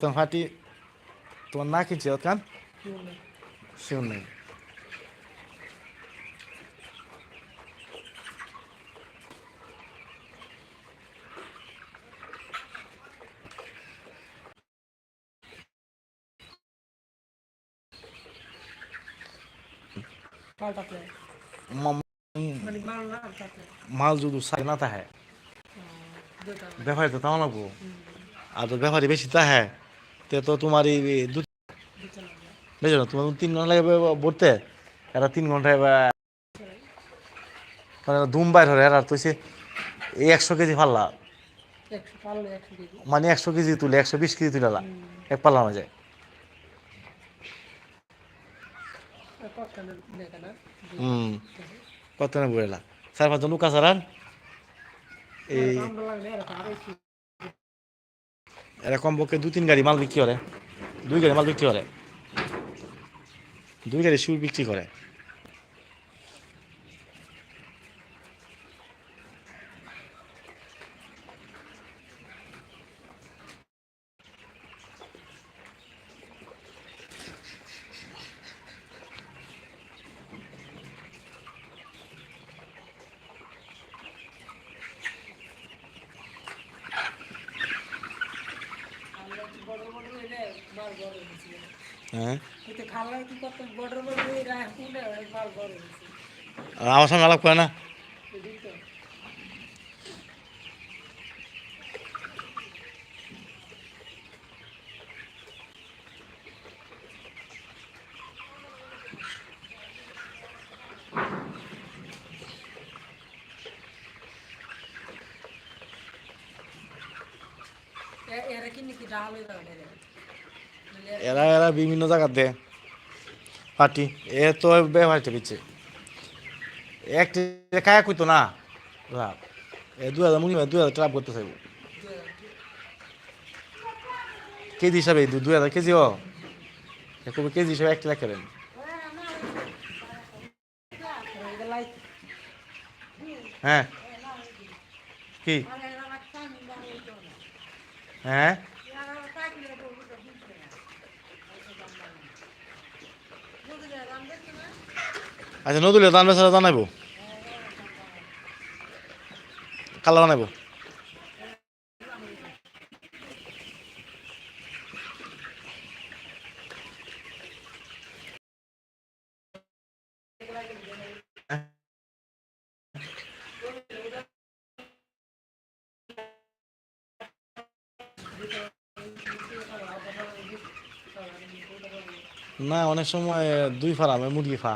তোমার ফাটি তোমার না কিনছে কান শিওর নেই পাল্টাতে ম- মানে মাল না পাল্টাতে মাল যদি সাই না তাহে দুটা ব্যাপারী তো তাও লাগবো আর তো ব্যাপারী বেশি তাহে তে তো তোমার এই দু বুঝছ না? তোমার তিন ঘণ্টা লাগে ভরতে? এরা তিন ঘন্টায় মানে ধুম বাইর হরে এরা তো এই একশো কেজি ফাল্লা মানে একশো কেজি তুলে একশো বিশ কেজি তুলে এক পাল্লা পক্ষানের দেখা হুম। কত না বুড়েলা চার পাঁচজন লোক আসারান এই আমরা লাগলে এরকম আরও একটু এরা কমপক্ষে দু, তিন গাড়ি মাল বিক্রি করে। দুই গাড়ি মাল বিক্রি করে। দুই গাড়ি সুর বিক্রি করে। আমার সঙ্গে আলাপ করে না বুঝলি তো এ- এরা এরা বিভিন্ন বিভিন্ন জায়গাতে পার্টি এ তো ব্যবহার পিচ্ছে একটি কায়া কইতো না লাভ এ দু হাজার মুনি দু হাজার টাকা করতে চাইব কেজি হিসাবে দু হাজার কেজি ও কবে কেজি হিসাবে একটি লাখ করেন হ্যাঁ কি হ্যাঁ? আচ্ছা নদুলে দান বেচারা জানাইব। কালার বানাইবো না, অনেক সময় দুই ফার্মে মুরগি ফা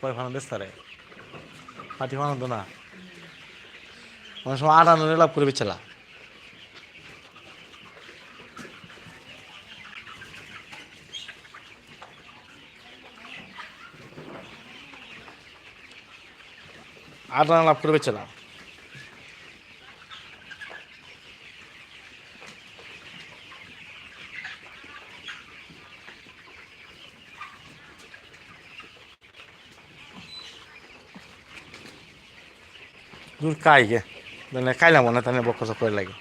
কয় ফার্ম বেচতারে পাটি ফার্ম তো না। অনেক সময় আট আনলে লাভ করে বেচলা আট আনা লাভ করে বেচলা দূর কাইগে তাহলে কাইলাম না তাহলে বক্ষ করে লাগে।